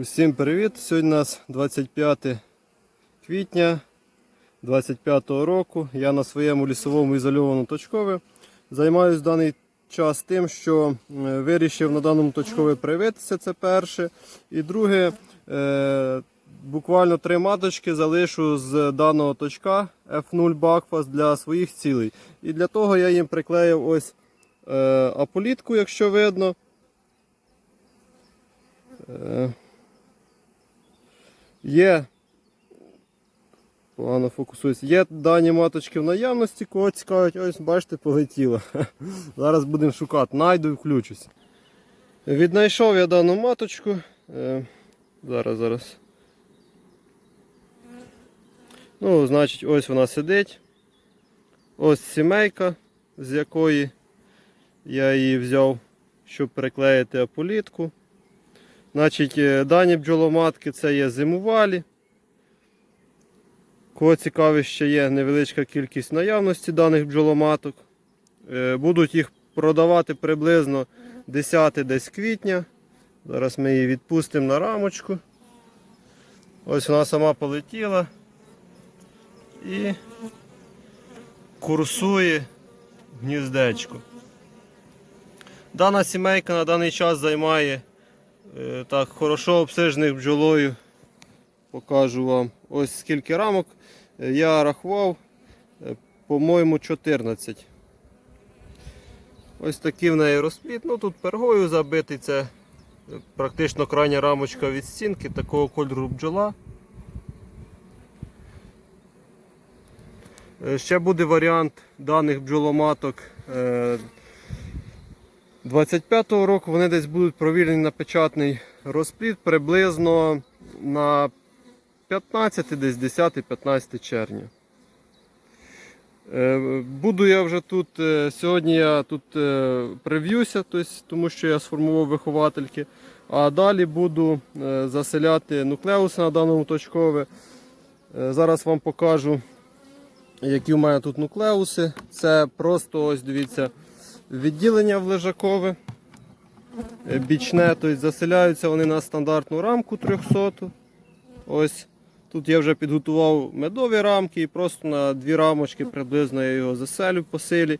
Усім привіт! Сьогодні у нас 25 квітня 25-го року. Я на своєму лісовому ізольованому точкові займаюся в даний час тим, що е, вирішив на даному точкові проявитися. Це перше. І друге, е, буквально три маточки залишу з даного точка F0 Backfast для своїх цілей. І для того я їм приклеїв ось е, аполітку, якщо видно. Є. Погано фокусується. Є дані маточки в наявності, кого цікавить, ось бачите, полетіло. Зараз будемо шукати, найду і включусь. Віднайшов я дану маточку. Е, Зараз, зараз. Ну, значить, ось вона сидить. Ось сімейка, з якої я її взяв, щоб приклеїти аполітку. Значить, е, дані бджоломатки це є зимувалі. Кого цікавить, ще є невеличка кількість наявності даних бджоломаток. Е, Будуть їх продавати приблизно 10 десь квітня. Зараз ми її відпустимо на рамочку. Ось вона сама полетіла і курсує гніздечко. Дана сімейка на даний час займає Так, хорошо обсижених бджолою. Покажу вам ось скільки рамок. Е, Я рахував, е, по-моєму, 14. Ось такий в неї розпліт. Ну тут пергою забитий, це е, практично крайня рамочка від стінки, такого кольору бджола. Е, Ще буде варіант даних бджоломаток. Е, 25-го року вони десь будуть провірені на печатний розплід приблизно на 15, десь 10-15 червня. Е, Буду я вже тут, е, сьогодні я тут е, прев'юся, тобто, тому що я сформував виховательки, а далі буду заселяти нуклеуси на даному точкові. Е, Зараз вам покажу, які в мене тут нуклеуси. Це просто ось дивіться. Відділення в лежакове, е, бічне, тобто заселяються вони на стандартну рамку 300. Ось тут я вже підготував медові рамки і просто на дві рамочки приблизно я його заселю по силі.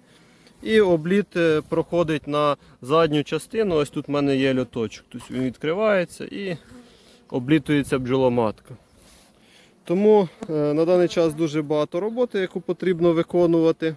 І обліт е, проходить на задню частину. Ось тут в мене є льоточок. Тобто він відкривається і облітується бджоломатка. Тому е, на даний час дуже багато роботи, яку потрібно виконувати.